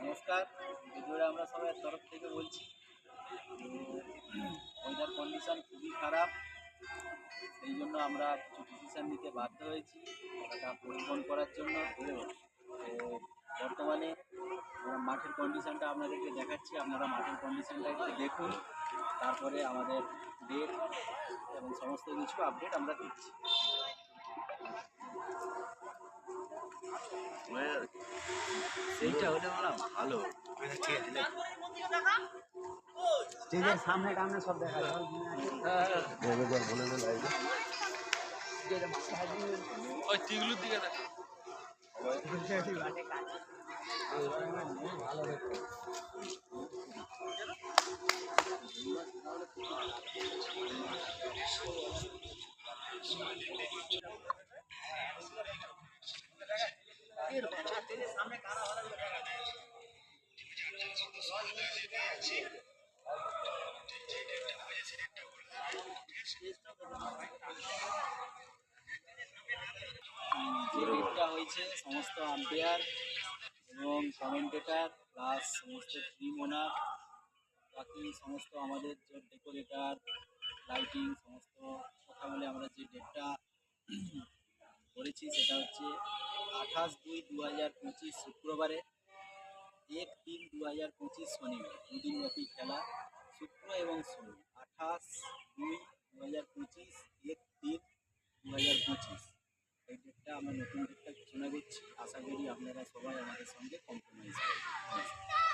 নমস্কার, ভিডিওটা আমরা সবাই তরফ থেকে বলছি। ওয়েদার কন্ডিশন খুবই খারাপ, সেই জন্য আমরা কিছু ডিসিশান নিতে বাধ্য হয়েছি খেলাটা পরিবহন করার জন্য। তো বর্তমানে মাঠের কন্ডিশনটা আপনাদেরকে দেখাচ্ছি, আপনারা মাঠের কন্ডিশনটা একটু দেখুন, তারপরে আমাদের ডেট এবং সমস্ত কিছু আপডেট আমরা দিচ্ছি। সেইটা হলে বলা ভালো। স্টেজের সামনে টামনে সব দেখা যায়। ওই টিগুলোর দিকে দেখ। যে হয়েছে সমস্ত আম্পায়ার এবং কমেন্টেটার প্লাস সমস্ত টিম ওনার বাকি সমস্ত আমাদের যে ডেকোরেটার লাইটিং সমস্ত কথা বলে আমরা যে ডেটটা করেছি সেটা হচ্ছে আঠাশ দুই দু হাজার পঁচিশ শুক্রবারে এক তিন দু হাজার পঁচিশ শনিবার দুদিনব্যাপী খেলা শুক্র এবং শনি। আঠাশ দুই দু হাজার পঁচিশ এক তিন দু হাজার পঁচিশ। এই ডেটটা আমরা নতুন ডেটটা ঘোষণা করছি। আশা করি আপনারা সবাই আমাদের সঙ্গে কম্প্রোমাইজ করবেন।